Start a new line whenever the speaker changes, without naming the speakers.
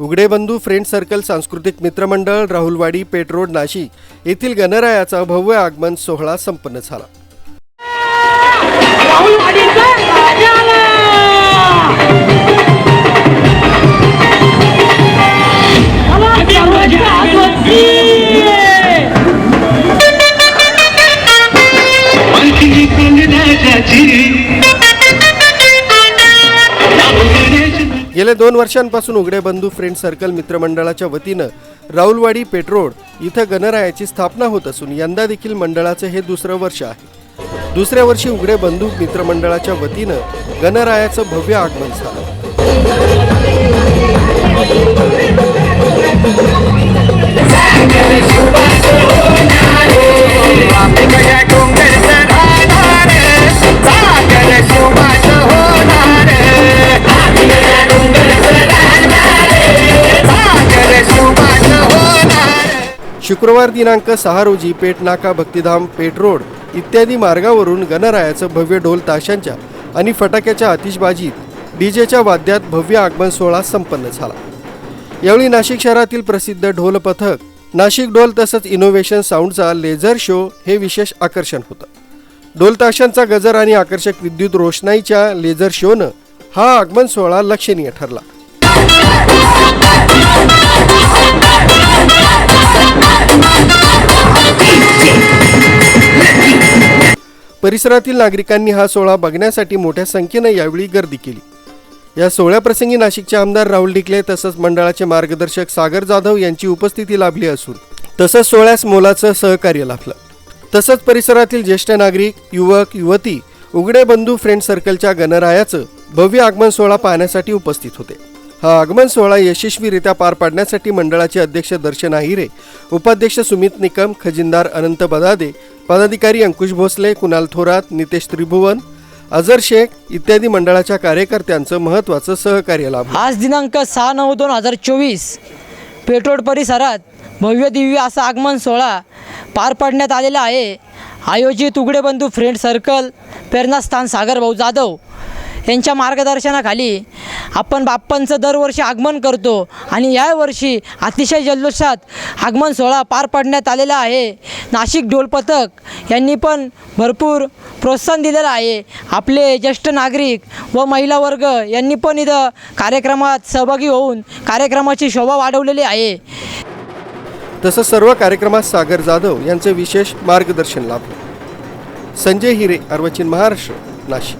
उघडेबंधू friend circle सांस्कृतिक मित्रमंडळ राहुलवाडी पेट road Nashik येथील गणरायाचा भव्य आगमन सोहळा संपन्न झाला.
राहुलवाडीचा
गेल्या दोन वर्षांपासून उघडे बंधू फ्रेंड सर्कल मित्रमंडळाच्या वतीनं राहुलवाडी पेट्रोड इथं गणरायाची स्थापना होत असून यंदा देखील मंडळाचं हे दुसरं वर्ष आहे. दुसऱ्या वर्षी उघडे बंधू मित्रमंडळाच्या वतीनं गणरायाचं भव्य आगमन झालं. शुक्रवार दिनांक सहा रोजी पेठ नाका भक्तिधाम पेठ रोड इत्यादी मार्गावरून गणरायाचं भव्य ढोल ताशांच्या आणि फटाक्याच्या आतिषबाजीत डीजेच्या वाद्यात भव्य आगमन सोहळा संपन्न झाला. यावेळी नाशिक शहरातील प्रसिद्ध ढोल पथक नाशिक ढोल तसंच इनोव्हेशन साऊंडचा लेझर शो हे विशेष आकर्षण होतं. ढोल ताशांचा गजर आणि आकर्षक विद्युत रोषणाईच्या लेझर शोनं हा आगमन सोहळा लक्षणीय ठरला. परिसरातील नागरिकांनी हा सोहळा बघण्यासाठी मोठ्या संख्येनं यावेळी गर्दी केली. या सोहळ्याप्रसंगी नाशिकचे आमदार राहुल डिकले तसंच मंडळाचे मार्गदर्शक सागर जाधव यांची उपस्थिती लाभली असून तसंच सोहळ्यास मोलाचं सहकार्य लाभलं. तसंच परिसरातील ज्येष्ठ नागरिक युवक युवती उघडे बंधू फ्रेंड सर्कलच्या गणरायाचं भव्य आगमन सोहळा पाहण्यासाठी उपस्थित होते. हा आगमन सोहळा यशस्वीरित्या पार पाडण्यासाठी मंडळाचे अध्यक्ष दर्शन आहिरे उपाध्यक्ष सुमित निकम खजिनदार अनंत बदादे पदाधिकारी अंकुश भोसले कुणाल थोरात नितेश त्रिभुवन अझर शेख इत्यादी मंडळाच्या कार्यकर्त्यांचं महत्त्वाचं सहकार्य लाभ
आज दिनांक सहा नऊ दोन हजार चोवीस पेट्रोल परिसरात भव्य दिव्य असा आगमन सोहळा पार पाडण्यात आलेला आहे. आयोजित उघडे बंधू फ्रेंड सर्कल प्रेरणास्थान सागरभाऊ जाधव यांच्या मार्गदर्शनाखाली आपण बाप्पांचं दरवर्षी आगमन करतो आणि यावर्षी अतिशय जल्लोषात आगमन सोहळा पार पाडण्यात आलेला आहे. नाशिक ढोलपथक यांनी पण भरपूर प्रोत्साहन दिलेलं आहे. आपले ज्येष्ठ नागरिक व महिला वर्ग यांनी पण इथं कार्यक्रमात सहभागी होऊन कार्यक्रमाची शोभा वाढवलेली आहे.
तसं सर्व कार्यक्रमात सागर जाधव यांचं विशेष मार्गदर्शन लाभलं. संजय हिरे अर्वचिन महाराष्ट्र नाशिक.